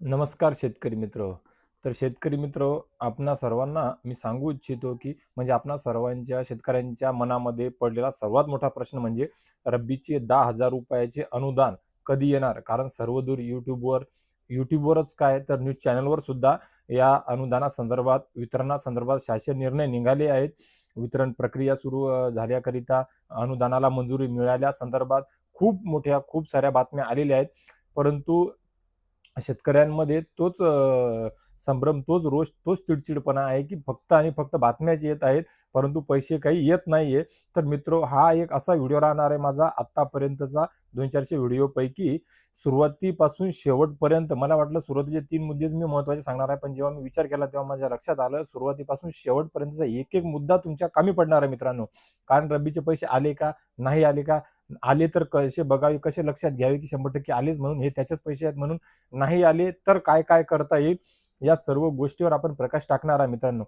नमस्कार शेतकरी मित्र. तर शेतकरी मित्र आपणा सर्वांना मी सांगू इच्छितो की म्हणजे आपणा सर्वांच्या शेतकऱ्यांच्या मनामध्ये पडलेला सर्वात मोठा प्रश्न म्हणजे रब्बीचे दहा हजार रुपयाचे अनुदान कधी येणार? कारण सर्वदूर यूट्यूबवर यूट्यूबवरच काय तर न्यूज चॅनलवर सुद्धा या अनुदानासंदर्भात वितरणासंदर्भात शासन निर्णय निघाले आहेत. वितरण प्रक्रिया सुरू झाल्याकरिता अनुदानाला मंजुरी मिळाल्या संदर्भात खूप मोठ्या खूप साऱ्या बातम्या आलेल्या आहेत. परंतु शेतकऱ्यांमध्ये तोच संभ्रम तोच रोष तोच चिडचिडपणा आहे की फक्त आणि फक्त बातम्याच येत आहेत परंतु पैसे काही येत नाहीये. तर मित्र हा एक असा व्हिडिओ राहणार आहे माझा आत्तापर्यंतचा दोन चारशे व्हिडिओपैकी सुरुवातीपासून शेवटपर्यंत मला वाटलं सुरुवातीचे तीन मुद्देच मी महत्त्वाचे सांगणार आहे पण जेव्हा मी विचार केला तेव्हा माझ्या लक्षात आलं सुरुवातीपासून शेवटपर्यंतचा एक एक मुद्दा तुमच्या कामी पडणार आहे मित्रांनो. कारण रब्बीचे पैसे आले का नाही आले का आले तर कसे बघावे कसे लक्षात घ्यावे की शंभर टक्के आलेच म्हणून हे त्याच्याच पैसे आहेत म्हणून नाही आले तर काय काय करता येईल? या सर्व गोष्टीवर आपण प्रकाश टाकणार आहे मित्रांनो.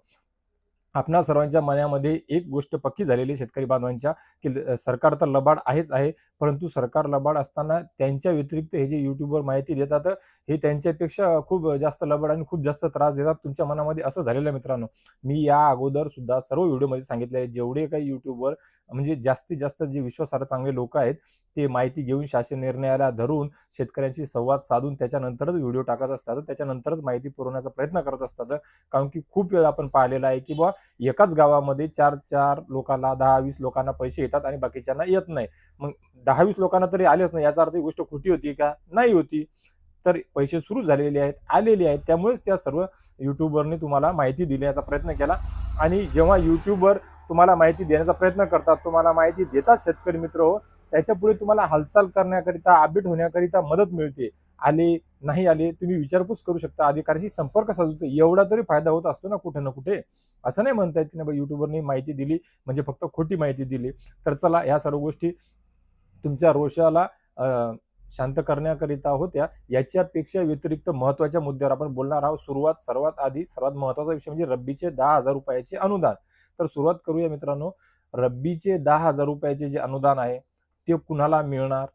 आपणा सर्वांच्या मनामध्ये एक गोष्ट पक्की झालेली आहे शेतकरी बांधवांच्या की सरकार तर लबाड आहेच आहे परंतु सरकार लबाड असताना त्यांच्या व्यतिरिक्त हे जे युट्यूबवर माहिती देतात हे त्यांच्यापेक्षा खूप जास्त लबाड आणि खूप जास्त त्रास देतात तुमच्या मनामध्ये. असं झालेलं आहे मित्रांनो. मी या अगोदर सुद्धा सर्व व्हिडिओमध्ये सांगितले आहे जेवढे काही युट्यूबवर म्हणजे जास्तीत जास्त जे विश्वासार्ह चांगले लोक आहेत ते माहिती घेऊन शासन निर्णयाला धरून शेतकऱ्यांशी संवाद साधून त्याच्यानंतरच व्हिडिओ टाकत असतात त्याच्यानंतरच माहिती पुरवण्याचा प्रयत्न करत असतात. कारण की खूप वेळा आपण पाहिलेला आहे की बा एकाच गावामध्ये चार चार लोकांना दहा वीस लोकांना पैसे येतात आणि बाकीच्यांना येत नाही. मग दहा वीस लोकांना तरी आलेच नाही याचा अर्थ ही गोष्ट खोटी होती का? नाही होती. तर पैसे सुरू झालेले आहेत आलेले आहेत. त्यामुळेच त्या सर्व युट्यूबरने तुम्हाला माहिती देण्याचा प्रयत्न केला. आणि जेव्हा युट्यूबर तुम्हाला माहिती देण्याचा प्रयत्न करतात तुम्हाला माहिती देतात शेतकरी मित्र हो त्याच्यापुढे तुम्हाला हालचाल करण्याकरिता अपडेट होण्याकरिता मदत मिळते. आले नाही आले तुम्ही विचारपूस करू शकता. अधिकाऱ्याशी संपर्क साधू एवढा तरी फायदा होत असतो ना कुठे ना कुठे? असं नाही म्हणता येत की नाही युट्यूबरने माहिती दिली म्हणजे फक्त खोटी माहिती दिली. तर चला या सर्व गोष्टी तुमच्या रोषाला शांत करण्याकरिता होत्या. याच्यापेक्षा व्यतिरिक्त महत्त्वाच्या मुद्द्यावर आपण बोलणार आहोत. सुरुवात सर्वात आधी सर्वात महत्त्वाचा विषय म्हणजे रब्बीचे दहा हजार रुपयाचे अनुदान. तर सुरुवात करूया मित्रांनो. रब्बीचे दहा हजार रुपयाचे जे अनुदान आहे ते कुणाला मिळणार?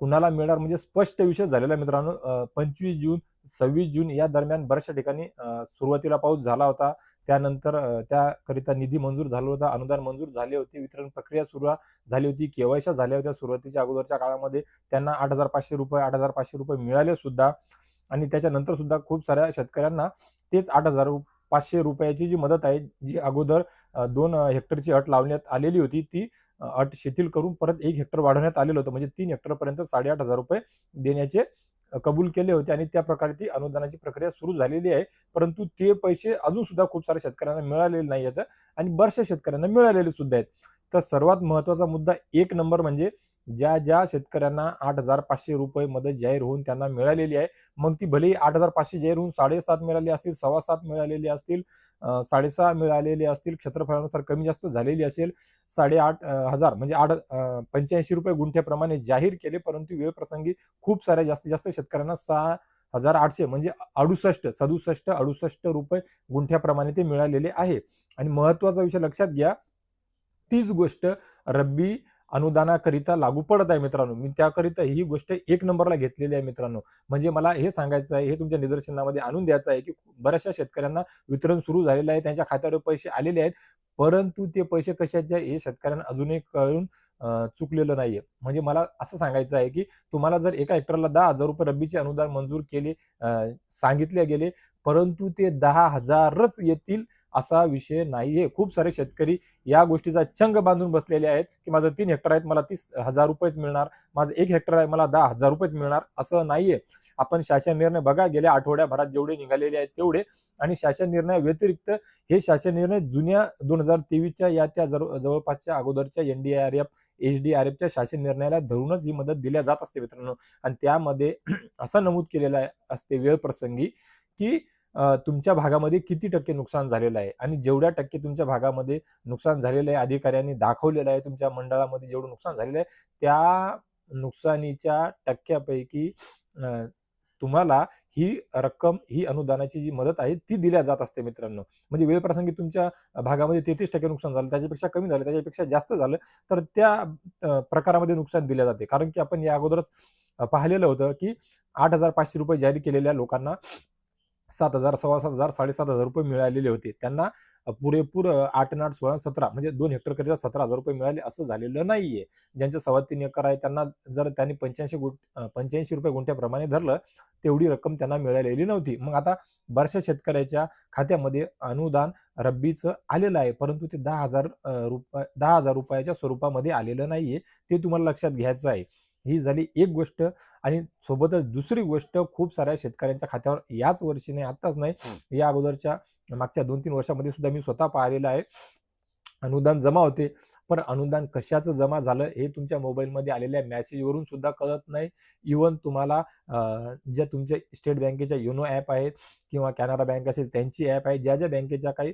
कुणाला मिळणार? म्हणजे स्पष्ट विषय झालेला मित्रांनो. पंचवीस जून सव्वीस जून या दरम्यान बऱ्याचशा ठिकाणी सुरुवातीला पाऊस झाला होता. त्यानंतर त्याकरिता निधी मंजूर झाला होता अनुदान मंजूर झाले होते वितरण प्रक्रिया सुरू झाली होती केवायशा झाल्या होत्या सुरुवातीच्या अगोदरच्या काळामध्ये. त्यांना आठ हजार पाचशे रुपये आठ हजार पाचशे रुपये मिळाले सुद्धा. आणि त्याच्यानंतर सुद्धा खूप साऱ्या शेतकऱ्यांना तेच आठ हजार पाचशे रुपयाची जी मदत आहे जी अगोदर दोन हेक्टरची अट लावण्यात आलेली होती ती अट शिथिल करून परत एक हेक्टर वाढवण्यात आलेलं होतं. म्हणजे तीन हेक्टरपर्यंत साडेआठ हजार रुपये देण्याचे कबूल केले होते आणि त्या प्रकारे ती अनुदानाची प्रक्रिया सुरू झालेली आहे. परंतु ते पैसे अजून सुद्धा खूप साऱ्या शेतकऱ्यांना मिळालेले नाही आहेत आणि बऱ्याचशा शेतकऱ्यांना मिळालेले सुद्धा आहेत. तर सर्वात महत्त्वाचा मुद्दा एक नंबर म्हणजे ज्या ज्या शेतकऱ्यांना आठ हजार पाचशे रुपये मदत जाहीर होऊन त्यांना मिळालेली आहे मग ती भलेही आठ हजार पाचशे जाहीर होऊन साडेसात मिळाली असतील सव्वा सात मिळालेली असतील साडेसहा मिळालेली असतील क्षेत्रफळानुसार कमी जास्त झालेली असेल साडेआठ हजार म्हणजे आठ पंच्याऐंशी रुपये गुंठ्याप्रमाणे जाहीर केले परंतु वेळप्रसंगी खूप साऱ्या जास्तीत जास्त शेतकऱ्यांना सहा हजार आठशे म्हणजे अडुसष्ट सदुसष्ट अडुसष्ट रुपये गुंठ्याप्रमाणे ते मिळालेले आहे. आणि महत्त्वाचा विषय लक्षात घ्या तीच गोष्ट रब्बी अनुदानाकरिता लागू पडत आहे मित्रांनो. मी त्याकरिता ही गोष्ट एक नंबरला घेतलेली आहे मित्रांनो. म्हणजे मला हे सांगायचं आहे हे तुमच्या निदर्शनामध्ये आणून द्यायचं आहे की बऱ्याचशा शेतकऱ्यांना वितरण सुरू झालेलं आहे त्यांच्या खात्यावर पैसे आलेले आहेत परंतु ते पैसे कशाचे हे शेतकऱ्यांना अजूनही कळून चुकलेलं नाहीये. म्हणजे मला असं सांगायचं आहे की तुम्हाला जर एका हेक्टरला दहा हजार रुपये रब्बीचे अनुदान मंजूर केले सांगितले गेले परंतु ते दहा हजारच येतील असा विषय नाहीये. खूप सारे शेतकरी या गोष्टीचा चंग बांधून बसलेले आहेत की माझं तीन हेक्टर आहेत मला तीस हजार रुपयेच मिळणार माझं एक हेक्टर आहे मला दहा हजार रुपयेच मिळणार असं नाहीये. आपण शासन निर्णय बघा गेल्या आठवड्याभरात जेवढे निघालेले आहेत तेवढे आणि शासन निर्णय व्यतिरिक्त हे शासन निर्णय जुन्या दोन हजार तेवीसच्या या त्या जवळ- जवळपासच्या अगोदरच्या एनडीआरएफ एच डी आर एफच्या शासन निर्णयाला धरूनच ही मदत दिल्या जात असते मित्रांनो. आणि त्यामध्ये असं नमूद केलेलं आहे असते वेळ प्रसंगी की तुमच्या भागामध्ये किती टक्के नुकसान झालेलं आहे? आणि जेवढ्या टक्के तुमच्या भागामध्ये नुकसान झालेलं आहे अधिकाऱ्यांनी दाखवलेलं आहे तुमच्या मंडळामध्ये जेवढं नुकसान झालेलं आहे त्या नुकसानीच्या टक्क्यापैकी तुम्हाला ही रक्कम ही अनुदानाची जी मदत आहे ती दिल्या जात असते मित्रांनो. म्हणजे वेळप्रसंगी तुमच्या भागामध्ये तेहतीस टक्के नुकसान झालं त्याच्यापेक्षा कमी झालं त्याच्यापेक्षा जास्त झालं तर त्या प्रकारामध्ये नुकसान दिले जाते. कारण की आपण या अगोदरच पाहिलेलं होतं की आठ हजार पाचशे रुपये जारी केलेल्या लोकांना सात हजार सव्वा सात हजार साडेसात हजार रुपये मिळालेले होते. त्यांना पुरेपूर आठ आठ सोळा सतरा म्हणजे दोन हेक्टरकरिता सतरा हजार रुपये मिळाले असं झालेलं नाहीये. ज्यांचे सव्वा तीन एकर आहे त्यांना जर त्यांनी पंच्याऐंशी गुंट पंच्याऐंशी रुपये गुंठ्याप्रमाणे धरलं तेवढी रक्कम त्यांना मिळालेली नव्हती. मग आता बऱ्याचशा शेतकऱ्याच्या खात्यामध्ये अनुदान रब्बीचं आलेलं आहे परंतु ते दहा हजार रुपया रुपये दहा हजार रुपयाच्या स्वरूपामध्ये आलेलं नाहीये. ते तुम्हाला लक्षात घ्यायचं आहे. ही झाली एक गोष्ट आणि सोबतच दुसरी गोष्ट खूप साऱ्या शेतकऱ्यांच्या खात्यावर याच वर्षी नाही आत्ताच नाही या अगोदरच्या मागच्या दोन तीन वर्षामध्ये सुद्धा मी स्वतः पाहिलेलं आहे. अनुदान जमा होते. पण अनुदान कशाचं जमा झालं हे तुमच्या मोबाईलमध्ये आलेल्या मेसेजवरून सुद्धा कळत नाही. इवन तुम्हाला ज्या तुमच्या स्टेट बँकेच्या युनो ॲप आहेत किंवा कॅनरा बँक असेल त्यांची ॲप आहे. ज्या ज्या बँकेच्या काही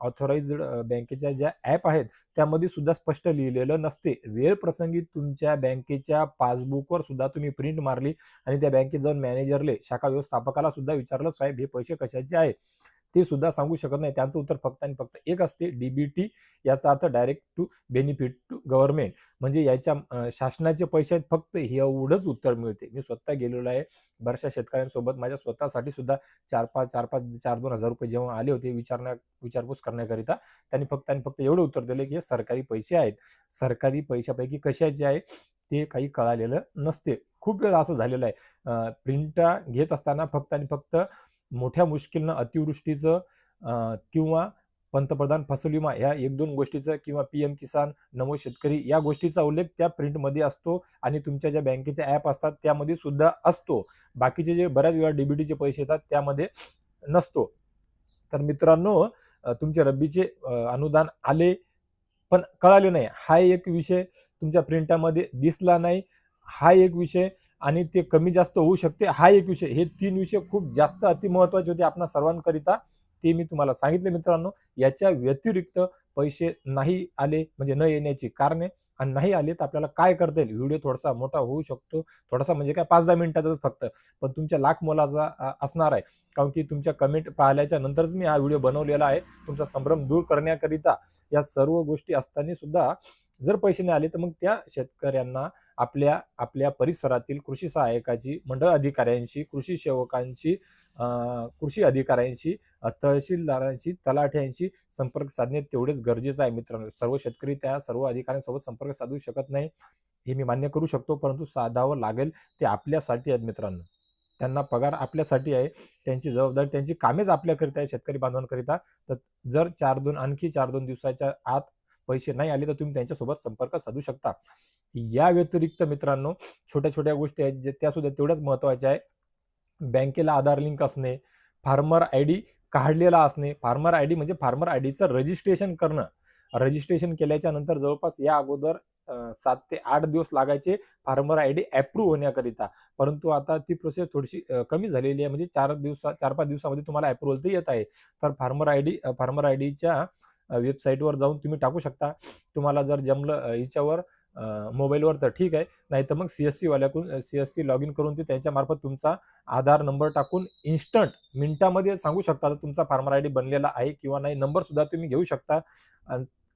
ऑथोराइज्ड बँकेच्या ज्या ॲप आहेत त्यामध्ये सुद्धा स्पष्ट लिहिलेलं नसते. वेळ प्रसंगी तुमच्या बँकेच्या पासबुकवर सुद्धा तुम्ही प्रिंट मारली आणि त्या बँकेत जाऊन मॅनेजरले शाखा व्यवस्थापकाला सुद्धा विचारलं साहेब हे पैसे कशाचे आहे? ते सुद्धा सांगू शकत नाही. त्यांचं उत्तर फक्त आणि फक्त एक असते डीबीटी याचा अर्थ direct to benefit to government म्हणजे याच्या शासनाचे पैसे आहेत फक्त हे एवढंच उत्तर मिळते. मी स्वतः गेलेलो आहे बऱ्याचशा शेतकऱ्यांसोबत. माझ्या स्वतःसाठी सुद्धा चार पाच चार पाच चार दोन हजार रुपये जेव्हा आले होते विचारण्या विचारपूस करण्याकरिता त्यांनी फक्त आणि फक्त एवढं उत्तर दिले की हे सरकारी पैसे आहेत. सरकारी पैशापैकी कशाचे आहे ते काही कळालेलं नसते. खूप वेळा असं झालेलं आहे. प्रिंट घेत असताना फक्त आणि फक्त मोठ्या मुश्किलनं अतिवृष्टीचं किंवा पंतप्रधान फसल विमा ह्या एक दोन गोष्टीचं किंवा पी एम किसान नमो शेतकरी या गोष्टीचा उल्लेख त्या प्रिंटमध्ये असतो आणि तुमच्या ज्या बँकेच्या ॲप असतात त्यामध्ये सुद्धा असतो. बाकीचे जे बऱ्याच वेळा डीबीटीचे पैसे येतात त्यामध्ये नसतो. तर मित्रांनो तुमचे रब्बीचे अनुदान आले पण कळाले नाही. हा एक विषय तुमच्या प्रिंटामध्ये दिसला नाही. हा एक विषय आणि ते कमी जास्त होऊ शकते. हा एक विषय. हे तीन विषय खूप जास्त अतिमहत्वाचे होते आपणा सर्वांकरिता. ते मी तुम्हाला सांगितले मित्रांनो. याच्या व्यतिरिक्त पैसे नाही आले म्हणजे न येण्याची कारणे आणि नाही आले तर आपल्याला काय करता येईल? व्हिडिओ थोडासा मोठा होऊ शकतो. थोडासा म्हणजे काय पाच दहा मिनिटाचाच फक्त. पण तुमच्या लाख मोलाचा असणार आहे. कारण की तुमच्या कमेंट पाहिल्याच्या नंतरच मी हा व्हिडिओ बनवलेला आहे. तुमचा संभ्रम दूर करण्याकरिता या सर्व गोष्टी असताना सुद्धा जर पैसे नाही आले तर मग त्या शेतकऱ्यांना आपल्या आपल्या परिसरातील कृषी सहाय्यकाची मंडळ अधिकाऱ्यांशी कृषी सेवकांशी कृषी अधिकाऱ्यांशी तहसीलदारांशी तलाठ्यांशी संपर्क साधणे तेवढेच गरजेचं आहे मित्रांनो. सर्व शेतकरी त्या सर्व अधिकाऱ्यांसोबत संपर्क साधू शकत नाही हे मी मान्य करू शकतो परंतु साधावं लागेल ते आपल्यासाठी आहेत मित्रांनो. त्यांना पगार आपल्यासाठी आहे त्यांची जबाबदारी त्यांची कामेच आपल्याकरिता आहे शेतकरी बांधवांकरिता. तर जर चार दोन आणखी चार दोन दिवसाच्या आत पैसे नाही आले तर तुम्ही त्यांच्यासोबत संपर्क साधू शकता. या व्यतिरिक्त मित्रांनो छोट्या छोट्या गोष्टी आहेत जे त्या सुद्धा तेवढ्याच महत्त्वाच्या आहे बँकेला आधार लिंक असणे फार्मर आय डी काढलेला असणे फार्मर आय डी म्हणजे फार्मर आय डीचं रजिस्ट्रेशन करणं. रजिस्ट्रेशन केल्याच्यानंतर जवळपास या अगोदर सात ते आठ दिवस लागायचे फार्मर आय डी अप्रूव्ह होण्याकरिता. परंतु आता ती प्रोसेस थोडीशी कमी झालेली आहे. म्हणजे चार दिवसा चार पाच दिवसामध्ये तुम्हाला अप्रुव्हल तर येत आहे. तर farmer I D farmer I डीच्या वेबसाईटवर जाऊन तुम्ही टाकू शकता. तुम्हाला जर जमलं याच्यावर मोबाईलवर तर ठीक आहे. नाही तर मग C S सीवाल्याकडून C S C log in करून ते त्यांच्यामार्फत तुमचा आधार नंबर टाकून इन्स्टंट मिनिटामध्ये सांगू शकता तर तुमचा फार्मर आय डी बनलेला आहे किंवा नाही नंबरसुद्धा तुम्ही घेऊ शकता.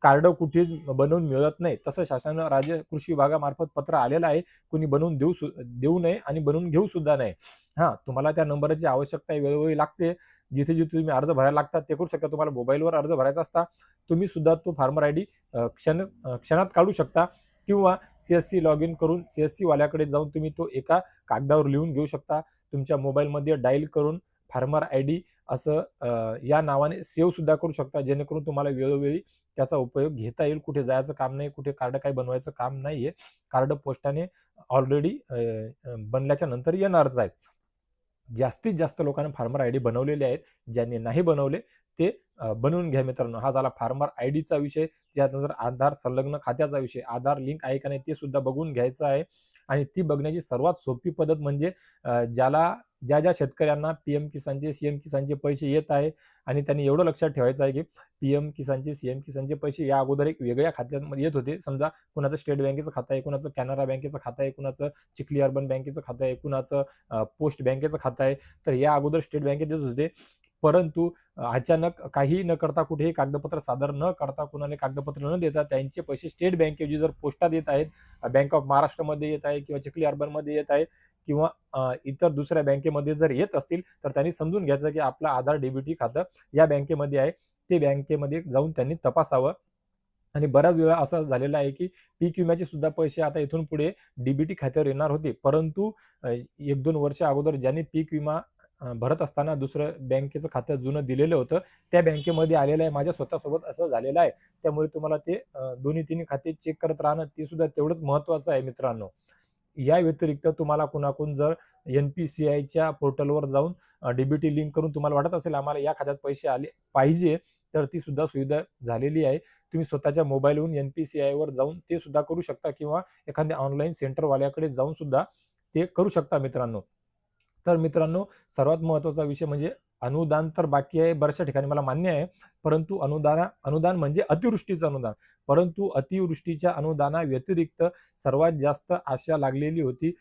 कार्ड कुठेच बनवून मिळत नाही. तसं शासनानं राज्य कृषी विभागामार्फत पत्र आलेलं आहे. कुणी बनवून देऊ सु देऊ नये आणि बनवून घेऊ सुद्धा नाही हां तुम्हाला त्या नंबरची आवश्यकता वेळोवेळी लागते. जिथे जिथे तुम्ही अर्ज भरायला लागतात ते करू शकता. तुम्हाला मोबाईलवर अर्ज भरायचा असता तुम्ही सुद्धा तो फार्मर आय डी क्षण क्षणात काढू शकता. किंवा C S C log in करून सी एस सी वाल्याकडे जाऊन तुम्ही तो एका कागदावर लिहून घेऊ शकता. तुमच्या मोबाईलमध्ये डायल करून फार्मर आय डी असं या नावाने सेव्ह सुद्धा करू शकता. जेणेकरून तुम्हाला वेळोवेळी त्याचा उपयोग घेता येईल. कुठे जायचं काम नाही कुठे कार्ड काही बनवायचं काम नाही आहे कार्ड पोस्टाने ऑलरेडी बनल्याच्या नंतर येणारच आहेत. जास्तीत जास्त लोकांना फार्मर आय डी बनवलेले आहेत. ज्यांनी नाही बनवले ते बनवून घ्या मित्रांनो. हा झाला फार्मर आय डीचा विषय. त्यानंतर आधार संलग्न खात्याचा विषय. आधार लिंक आहे का नाही ते सुद्धा बघून घ्यायचं आहे. आणि ती बघण्याची सर्वात सोपी पद्धत म्हणजे ज्याला ज्या ज्या शेतकऱ्यांना पी एम किसानचे सी एम किसानचे पैसे येत आहे आणि त्यांनी एवढं लक्षात ठेवायचं आहे की पी एम किसानचे सी एम किसानचे पैसे या अगोदर एक वेगळ्या खात्यांमध्ये येत होते. समजा कुणाचं स्टेट बँकेचं खातं आहे कुणाचं कॅनरा बँकेचं खातं आहे कुणाचं चिखली अर्बन बँकेचं खातं आहे कुणाचं पोस्ट बँकेचं खातं आहे. तर या अगोदर स्टेट बँकेत येत होते. परंतु अचानक काही न करता कुठेही कागदपत्र सादर न करता कुणाला कागदपत्र न देता त्यांचे पैसे स्टेट बँकेची जर पोस्टात येत आहेत बँक ऑफ महाराष्ट्रमध्ये येत आहे किंवा चिखली अर्बनमध्ये येत आहे किंवा इतर दुसऱ्या बँकेमध्ये जर येत असतील तर त्यांनी समजून घ्यायचं की आपलं आधार डेबिटी खातं या बँकेमध्ये आहे. ते बँकेमध्ये जाऊन त्यांनी तपासावं. आणि बऱ्याच वेळा असं झालेलं आहे की पीक विम्याचे सुद्धा पैसे आता इथून पुढे डीबीटी खात्यावर येणार होते. परंतु एक दोन वर्ष अगोदर ज्यांनी पीक विमा भरत असताना दुसरं बँकेचं खातं जुनं दिलेलं होतं. त्या बँकेमध्ये आलेलं आहे माझ्या स्वतःसोबत असं झालेलं आहे. त्यामुळे तुम्हाला ते दोन्ही तिन्ही खाते चेक करत राहणं ते सुद्धा तेवढंच महत्त्वाचं आहे मित्रांनो. या व्यतिरिक्त तुम्हाला कुणाकून जर एन पी सी आयच्या पोर्टलवर जाऊन डीबीटी लिंक करून तुम्हाला वाटत असेल आम्हाला या खात्यात पैसे आले पाहिजे तर ती सुद्धा सुविधा झालेली आहे. तुम्ही स्वतःच्या मोबाईलवरून एन पी सी आयवर जाऊन ते सुद्धा करू शकता किंवा एखाद्या ऑनलाईन सेंटरवाल्याकडे जाऊन सुद्धा ते करू शकता मित्रांनो. तर मित्रांनो सर्वात महत्त्वाचा विषय म्हणजे अनुदान तर बाकी आहे बऱ्याचशा ठिकाणी मला मान्य आहे परंतु अनुदाना अनुदान म्हणजे अतिवृष्टीचं अनुदान. परंतु अतिवृष्टीच्या अनुदाना व्यतिरिक्त सर्वात जास्त आशा लागलेली होती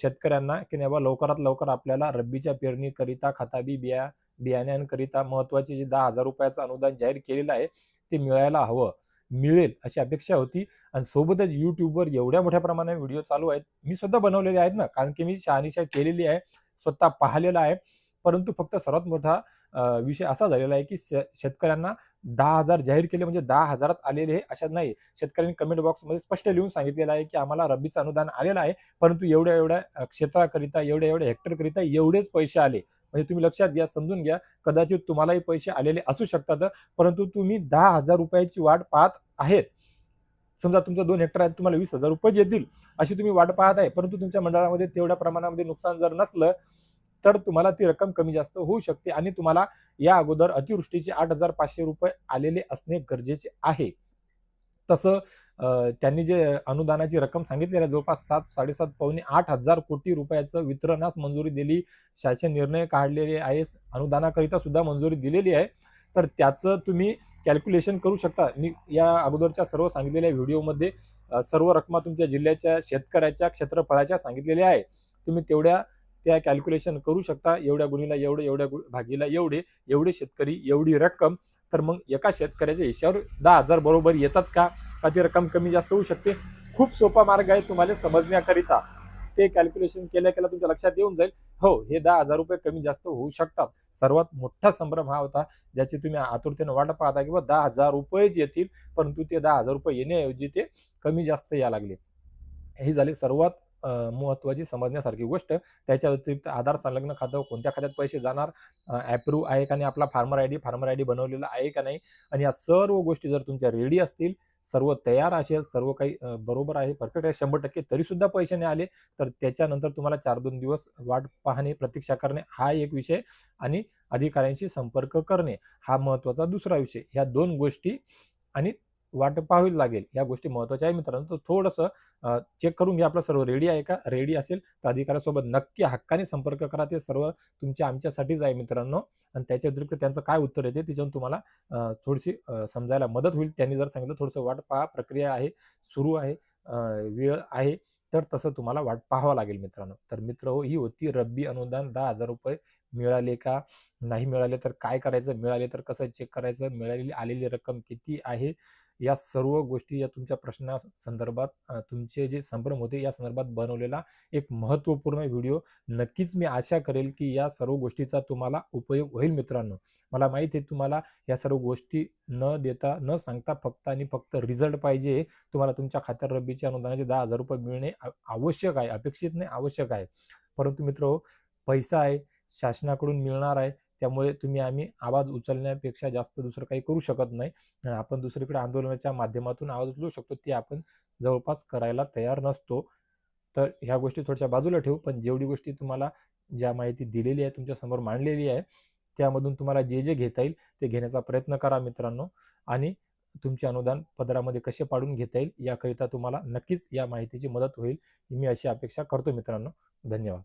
शेतकऱ्यांना की नाही लवकरात लवकर आपल्याला रब्बीच्या पेरणीकरिता खताबी बिया बियाण्यांकरिता महत्त्वाचे जे दहा हजार रुपयाचं अनुदान जाहीर केलेलं आहे ते मिळायला हवं मिळेल अशी अपेक्षा होती. आणि सोबतच यूट्यूबवर एवढ्या मोठ्या प्रमाणात व्हिडिओ चालू आहेत. मी सुद्धा बनवलेले आहेत ना कारण की मी शहानिशा केलेली आहे. स्वतः पाहिलेला आहे. परंतु फक्त सर्वात मोठा विषय असा झालेला आहे की शेतकऱ्यांना दहा हजार जाहीर केले म्हणजे दहा हजारच आलेले हे अशा नाही. शेतकऱ्यांनी कमेंट बॉक्समध्ये स्पष्ट लिहून सांगितलेलं आहे की आम्हाला रब्बीचं अनुदान आलेलं आहे. परंतु एवढ्या एवढ्या क्षेत्राकरिता एवढ्या एवढ्या हेक्टरकरिता एवढेच पैसे आले. म्हणजे तुम्ही लक्षात घ्या समजून घ्या. कदाचित तुम्हालाही पैसे आलेले असू शकतात. परंतु तुम्ही दहा हजार रुपयाची वाट पाहत आहेत. समजा तुमचं दोन हेक्टर आहे तुम्हाला वीस हजार रुपये येतील अशी तुम्ही वाट पाहत आहे. परंतु तुमच्या मंडळामध्ये तेवढ्या प्रमाणामध्ये नुकसान जर नसलं तर तुम्हाला ती रक्कम कमी जास्त होऊ शकते आणि तुम्हाला या अगोदर अतिवृष्टीचे आठ हजार पाचशे रुपये आलेले असणे गरजेचे आहे. तसं त्यांनी जे अनुदानाची रक्कम सांगितली आहे जवळपास सात साडेसात पावणे आठ हजार कोटी रुपयाचं वितरणास मंजुरी दिली. शासन निर्णय काढलेले आहे अनुदानाकरिता सुद्धा मंजुरी दिलेली आहे. तर त्याचं तुम्ही कॅल्क्युलेशन करू शकता. मी या अगोदरच्या सर्व सांगितलेल्या व्हिडिओमध्ये सर्व रकमा तुमच्या जिल्ह्याच्या शेतकऱ्याच्या क्षेत्रफळाच्या सांगितलेल्या आहे तुम्ही तेवढ्या त्या कॅल्क्युलेशन करू शकता. एवढ्या गुणीला एवढे एवढ्या भागीला एवढे एवढे शेतकरी एवढी रक्कम. तर मग एका शेतकऱ्याच्या हिशावर दहा हजार बरोबर येतात का? का ती रक्कम कमी जास्त होऊ शकते? खूप सोपा मार्ग आहे तुम्हाला समजण्याकरिता. ते कॅल्क्युलेशन केल्या केल्या तुमच्या लक्षात येऊन जाईल. हो हे दहा हजार रुपये कमी जास्त होऊ शकतात. सर्वात मोठा संभ्रम हा होता ज्याची तुम्ही आतुरतेनं वाट पाहता किंवा दहा हजार रुपयेच येतील परंतु ते दहा हजार रुपये येण्याऐवजी ते कमी जास्त या लागले. ही झाली सर्वात महत्वाची समजण्यासारखी गोष्ट. त्याच्या व्यतिरिक्त आधार संलग्न खातं कोणत्या खात्यात पैसे जाणार ॲप्रूव्ह आहे का नाही आपला? Farmer I D farmer I D बनवलेला आहे का नाही? आणि या सर्व गोष्टी जर तुमच्या रेडी असतील सर्व तयार असेल सर्व काही बरोबर आहे परफेक्ट आहे शंभर टक्के तरी सुद्धा पैसे नाही आले तर त्याच्यानंतर तुम्हाला चार दोन दिवस वाट पाहणे प्रतीक्षा करणे हा एक विषय आणि अधिकाऱ्यांशी संपर्क करणे हा महत्त्वाचा दुसरा विषय. ह्या दोन गोष्टी आणि वाट पाहावी लागेल या गोष्टी महत्त्वाच्या आहे मित्रांनो. तर थोडंसं चेक करून घ्या आपलं सर्व रेडी आहे का? रेडी असेल तर अधिकाऱ्यासोबत नक्की हक्काने संपर्क करा. ते सर्व तुमच्या आमच्यासाठीच आहे मित्रांनो. आणि त्याच्या व्यतिरिक्त त्यांचं काय उत्तर येते त्याच्यातून तुम्हाला थोडीशी समजायला मदत होईल. त्यांनी जर सांगितलं थोडंसं वाट पहा प्रक्रिया आहे सुरू आहे वेळ आहे तर तसं तुम्हाला वाट पाहावं लागेल मित्रांनो. तर मित्र हो ही होती रब्बी अनुदान दहा हजार रुपये मिळाले का? नाही मिळाले तर काय करायचं? मिळाले तर कसं चेक करायचं? मिळालेली आलेली रक्कम किती आहे? या सर्व गोष्टी या तुमच्या प्रश्ना संदर्भात तुमचे जे संभ्रम होते या संदर्भात बनवलेला एक महत्त्वपूर्ण व्हिडिओ. नक्कीच मी आशा करेल की या सर्व गोष्टीचा तुम्हाला उपयोग होईल मित्रांनो. मला माहिती आहे तुम्हाला या सर्व गोष्टी न देता न सांगता फक्त आणि फक्त रिझल्ट पाहिजे तुम्हाला तुमच्या खात्यात रब्बीच्या अनुदानाचे दहा हजार रुपये मिळणे आवश्यक आहे अपेक्षित नाही आवश्यक आहे. परंतु मित्र हो, पैसा आहे शासनाकडून मिळणार आहे त्यामुळे तुम्ही आम्ही आवाज उचलण्यापेक्षा जास्त दुसरं काही करू शकत नाही. आपण दुसरीकडे आंदोलनाच्या माध्यमातून आवाज उचलू शकतो ते आपण जवळपास करायला तयार नसतो. तर ह्या गोष्टी थोड्याशा बाजूला ठेवू पण जेवढी गोष्टी तुम्हाला ज्या माहिती दिलेली आहे तुमच्यासमोर मांडलेली आहे त्यामधून तुम्हाला जे जे घेता येईल ते घेण्याचा प्रयत्न करा मित्रांनो. आणि तुमचे अनुदान पदरामध्ये कसे पाडून घेता येईल याकरिता तुम्हाला नक्कीच या माहितीची मदत होईल. मी अशी अपेक्षा करतो मित्रांनो. धन्यवाद.